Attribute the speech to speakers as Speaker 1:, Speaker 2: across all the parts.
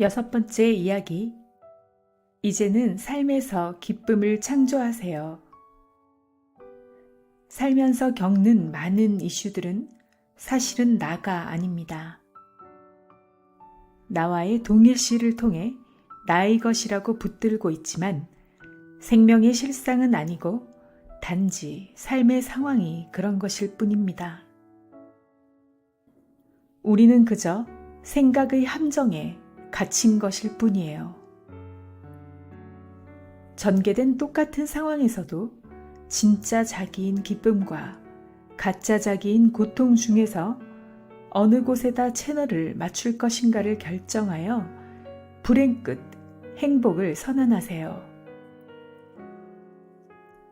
Speaker 1: 여섯 번째 이야기. 이제는 삶에서 기쁨을 창조하세요. 살면서 겪는 많은 이슈들은 사실은 나가 아닙니다. 나와의 동일시를 통해 나의 것이라고 붙들고 있지만 생명의 실상은 아니고 단지 삶의 상황이 그런 것일 뿐입니다. 우리는 그저 생각의 함정에 갇힌 것일 뿐이에요. 전개된 똑같은 상황에서도 진짜 자기인 기쁨과 가짜 자기인 고통 중에서 어느 곳에다 채널을 맞출 것인가를 결정하여 불행 끝 행복을 선언하세요.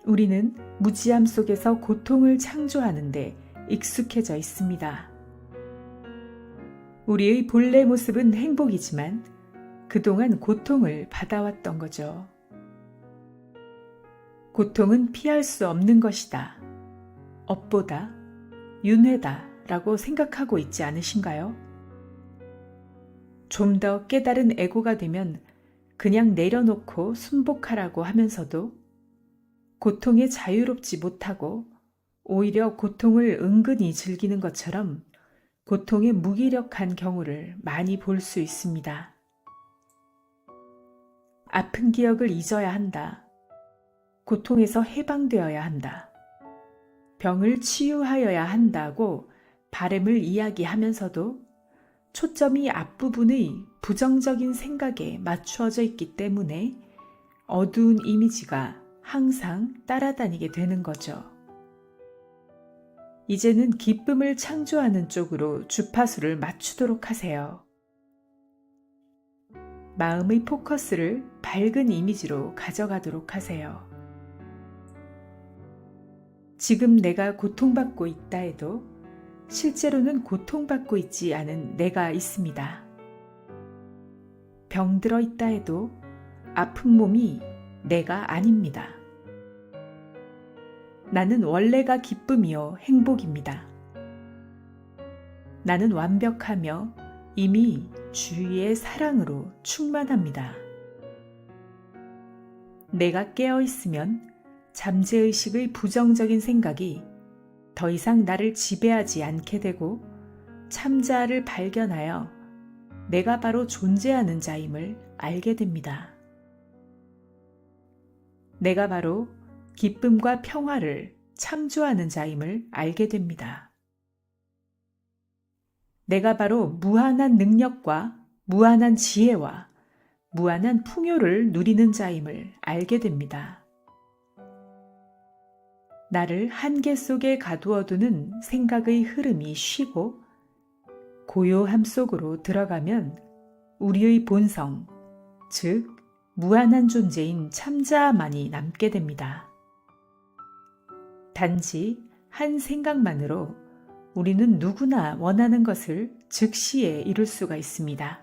Speaker 1: 우리는 무지함 속에서 고통을 창조하는데 익숙해져 있습니다. 우리의 본래 모습은 행복이지만 그동안 고통을 받아왔던 거죠. 고통은 피할 수 없는 것이다. 업보다, 윤회다 라고 생각하고 있지 않으신가요? 좀 더 깨달은 에고가 되면 그냥 내려놓고 순복하라고 하면서도 고통에 자유롭지 못하고 오히려 고통을 은근히 즐기는 것처럼 고통에 무기력한 경우를 많이 볼 수 있습니다. 아픈 기억을 잊어야 한다. 고통에서 해방되어야 한다. 병을 치유하여야 한다고 바램을 이야기하면서도 초점이 앞부분의 부정적인 생각에 맞추어져 있기 때문에 어두운 이미지가 항상 따라다니게 되는 거죠. 이제는 기쁨을 창조하는 쪽으로 주파수를 맞추도록 하세요. 마음의 포커스를 밝은 이미지로 가져가도록 하세요. 지금 내가 고통받고 있다 해도 실제로는 고통받고 있지 않은 내가 있습니다. 병들어 있다 해도 아픈 몸이 내가 아닙니다. 나는 원래가 기쁨이요 행복입니다. 나는 완벽하며 이미 주위의 사랑으로 충만합니다. 내가 깨어 있으면 잠재의식의 부정적인 생각이 더 이상 나를 지배하지 않게 되고 참자를 발견하여 내가 바로 존재하는 자임을 알게 됩니다. 내가 바로 기쁨과 평화를 참조하는 자임을 알게 됩니다. 내가 바로 무한한 능력과 무한한 지혜와 무한한 풍요를 누리는 자임을 알게 됩니다. 나를 한계 속에 가두어두는 생각의 흐름이 쉬고 고요함 속으로 들어가면 우리의 본성, 즉, 무한한 존재인 참자만이 남게 됩니다. 단지 한 생각만으로 우리는 누구나 원하는 것을 즉시에 이룰 수가 있습니다.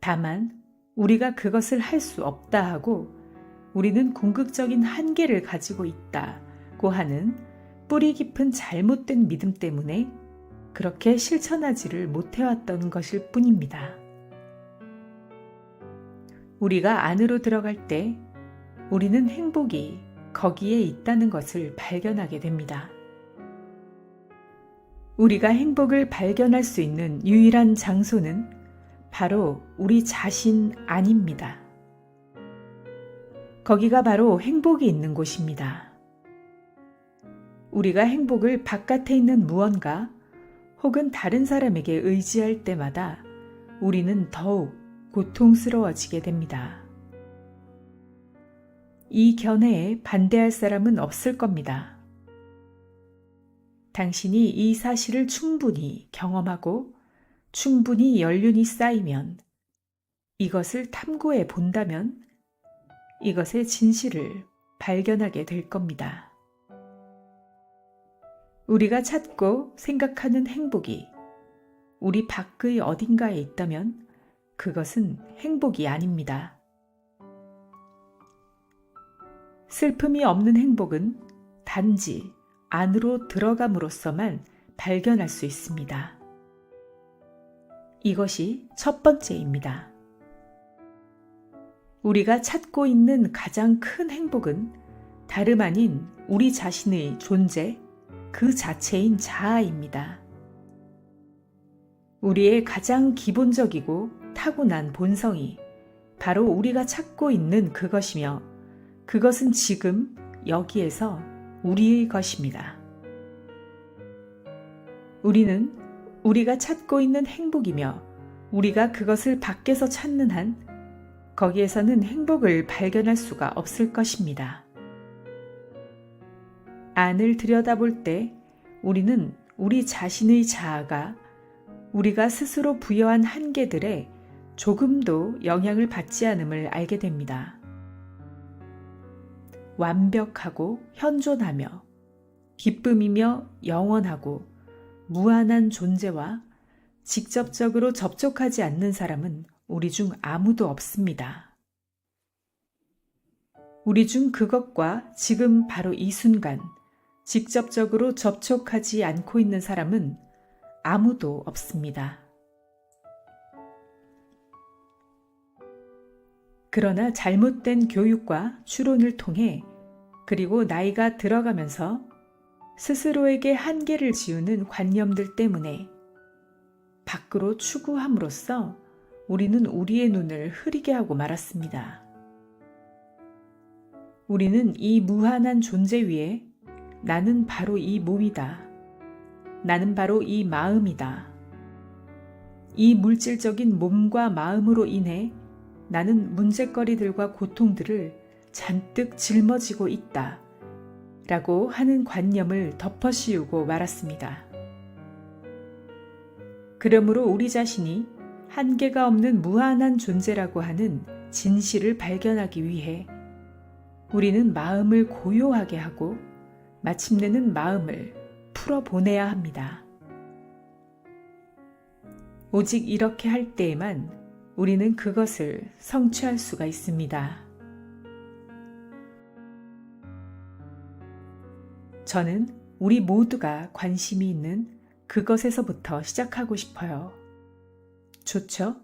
Speaker 1: 다만 우리가 그것을 할 수 없다 하고 우리는 궁극적인 한계를 가지고 있다고 하는 뿌리 깊은 잘못된 믿음 때문에 그렇게 실천하지를 못해왔던 것일 뿐입니다. 우리가 안으로 들어갈 때 우리는 행복이 거기에 있다는 것을 발견하게 됩니다. 우리가 행복을 발견할 수 있는 유일한 장소는 바로 우리 자신 아닙니다. 거기가 바로 행복이 있는 곳입니다. 우리가 행복을 바깥에 있는 무언가 혹은 다른 사람에게 의지할 때마다 우리는 더욱 고통스러워지게 됩니다. 이 견해에 반대할 사람은 없을 겁니다. 당신이 이 사실을 충분히 경험하고 충분히 연륜이 쌓이면 이것을 탐구해 본다면 이것의 진실을 발견하게 될 겁니다. 우리가 찾고 생각하는 행복이 우리 밖의 어딘가에 있다면 그것은 행복이 아닙니다. 슬픔이 없는 행복은 단지 안으로 들어감으로써만 발견할 수 있습니다. 이것이 첫 번째입니다. 우리가 찾고 있는 가장 큰 행복은 다름 아닌 우리 자신의 존재, 그 자체인 자아입니다. 우리의 가장 기본적이고 타고난 본성이 바로 우리가 찾고 있는 그것이며 그것은 지금 여기에서 우리의 것입니다. 우리는 우리가 찾고 있는 행복이며 우리가 그것을 밖에서 찾는 한 거기에서는 행복을 발견할 수가 없을 것입니다. 안을 들여다볼 때 우리는 우리 자신의 자아가 우리가 스스로 부여한 한계들에 조금도 영향을 받지 않음을 알게 됩니다. 완벽하고 현존하며 기쁨이며 영원하고 무한한 존재와 직접적으로 접촉하지 않는 사람은 우리 중 아무도 없습니다. 우리 중 그것과 지금 바로 이 순간 직접적으로 접촉하지 않고 있는 사람은 아무도 없습니다. 그러나 잘못된 교육과 추론을 통해 그리고 나이가 들어가면서 스스로에게 한계를 지우는 관념들 때문에 밖으로 추구함으로써 우리는 우리의 눈을 흐리게 하고 말았습니다. 우리는 이 무한한 존재 위에 나는 바로 이 몸이다. 나는 바로 이 마음이다. 이 물질적인 몸과 마음으로 인해 나는 문제거리들과 고통들을 잔뜩 짊어지고 있다. 라고 하는 관념을 덮어씌우고 말았습니다. 그러므로 우리 자신이 한계가 없는 무한한 존재라고 하는 진실을 발견하기 위해 우리는 마음을 고요하게 하고 마침내는 마음을 풀어보내야 합니다. 오직 이렇게 할 때에만 우리는 그것을 성취할 수가 있습니다. 저는 우리 모두가 관심이 있는 그것에서부터 시작하고 싶어요. 좋죠?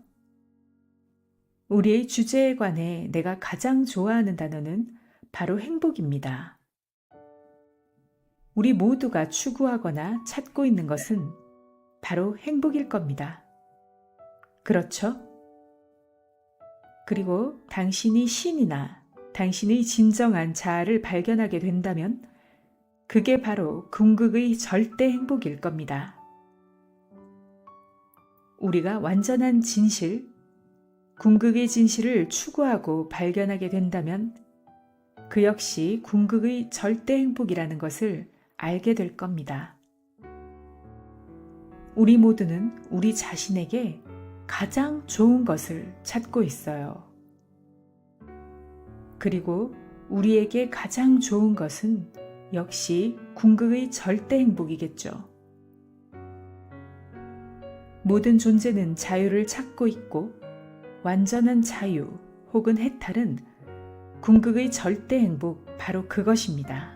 Speaker 1: 우리의 주제에 관해 내가 가장 좋아하는 단어는 바로 행복입니다. 우리 모두가 추구하거나 찾고 있는 것은 바로 행복일 겁니다. 그렇죠? 그리고 당신이 신이나 당신의 진정한 자아를 발견하게 된다면 그게 바로 궁극의 절대 행복일 겁니다. 우리가 완전한 진실, 궁극의 진실을 추구하고 발견하게 된다면 그 역시 궁극의 절대 행복이라는 것을 알게 될 겁니다. 우리 모두는 우리 자신에게 가장 좋은 것을 찾고 있어요. 그리고 우리에게 가장 좋은 것은 역시 궁극의 절대 행복이겠죠. 모든 존재는 자유를 찾고 있고 완전한 자유 혹은 해탈은 궁극의 절대 행복 바로 그것입니다.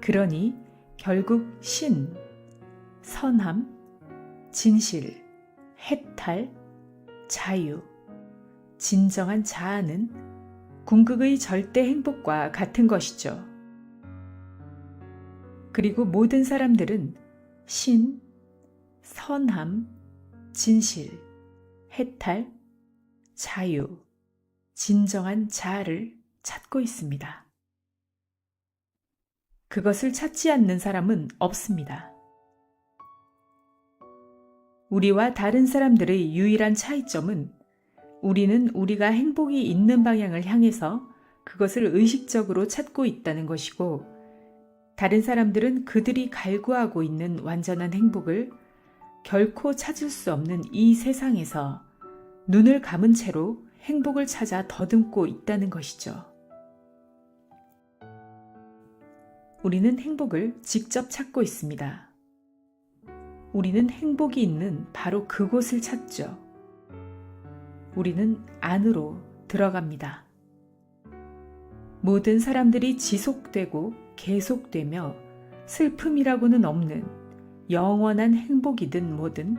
Speaker 1: 그러니 결국 신, 선함, 진실, 해탈, 자유, 진정한 자아는 궁극의 절대 행복과 같은 것이죠. 그리고 모든 사람들은 신, 선함, 진실, 해탈, 자유, 진정한 자아를 찾고 있습니다. 그것을 찾지 않는 사람은 없습니다. 우리와 다른 사람들의 유일한 차이점은 우리는 우리가 행복이 있는 방향을 향해서 그것을 의식적으로 찾고 있다는 것이고, 다른 사람들은 그들이 갈구하고 있는 완전한 행복을 결코 찾을 수 없는 이 세상에서 눈을 감은 채로 행복을 찾아 더듬고 있다는 것이죠. 우리는 행복을 직접 찾고 있습니다. 우리는 행복이 있는 바로 그곳을 찾죠. 우리는 안으로 들어갑니다. 모든 사람들이 지속되고 계속되며 슬픔이라고는 없는 영원한 행복이든 뭐든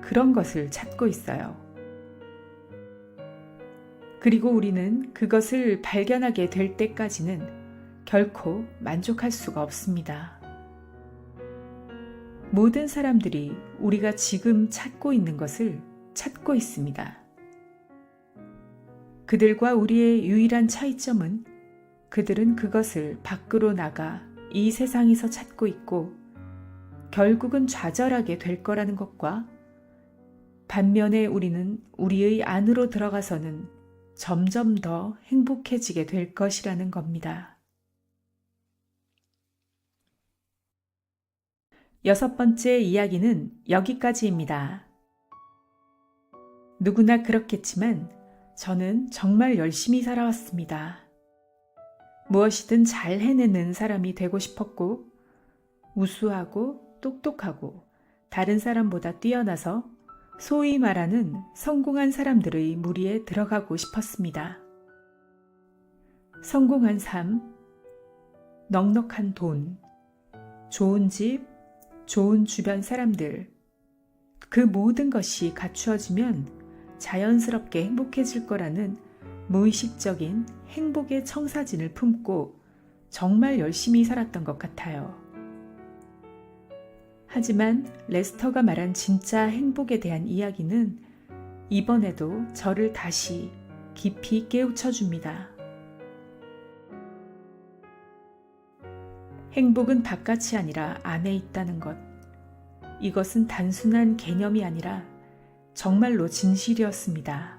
Speaker 1: 그런 것을 찾고 있어요. 그리고 우리는 그것을 발견하게 될 때까지는 결코 만족할 수가 없습니다. 모든 사람들이 우리가 지금 찾고 있는 것을 찾고 있습니다. 그들과 우리의 유일한 차이점은 그들은 그것을 밖으로 나가 이 세상에서 찾고 있고 결국은 좌절하게 될 거라는 것과 반면에 우리는 우리의 안으로 들어가서는 점점 더 행복해지게 될 것이라는 겁니다. 여섯 번째 이야기는 여기까지입니다. 누구나 그렇겠지만 저는 정말 열심히 살아왔습니다. 무엇이든 잘 해내는 사람이 되고 싶었고, 우수하고 똑똑하고 다른 사람보다 뛰어나서 소위 말하는 성공한 사람들의 무리에 들어가고 싶었습니다. 성공한 삶, 넉넉한 돈, 좋은 집, 좋은 주변 사람들, 그 모든 것이 갖추어지면 자연스럽게 행복해질 거라는 무의식적인 행복의 청사진을 품고 정말 열심히 살았던 것 같아요. 하지만 레스터가 말한 진짜 행복에 대한 이야기는 이번에도 저를 다시 깊이 깨우쳐 줍니다. 행복은 바깥이 아니라 안에 있다는 것. 이것은 단순한 개념이 아니라 정말로 진실이었습니다.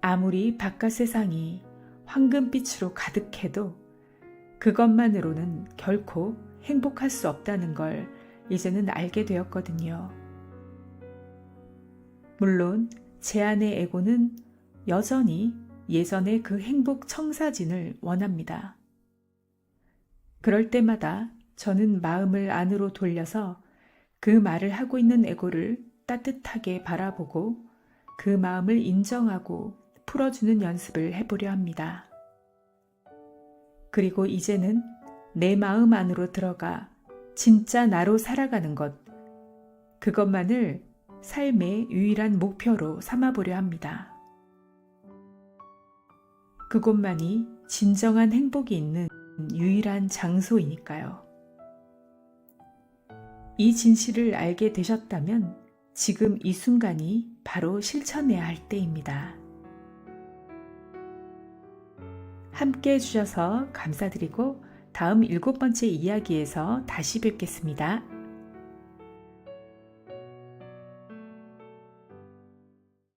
Speaker 1: 아무리 바깥 세상이 황금빛으로 가득해도 그것만으로는 결코 행복할 수 없다는 걸 이제는 알게 되었거든요. 물론 제 안의 에고는 여전히 예전의 그 행복 청사진을 원합니다. 그럴 때마다 저는 마음을 안으로 돌려서 그 말을 하고 있는 에고를 따뜻하게 바라보고 그 마음을 인정하고 풀어주는 연습을 해보려 합니다. 그리고 이제는 내 마음 안으로 들어가 진짜 나로 살아가는 것, 그것만을 삶의 유일한 목표로 삼아보려 합니다. 그곳만이 진정한 행복이 있는 유일한 장소이니까요. 이 진실을 알게 되셨다면 지금 이 순간이 바로 실천해야 할 때입니다. 함께 해주셔서 감사드리고 다음 일곱 번째 이야기에서 다시 뵙겠습니다.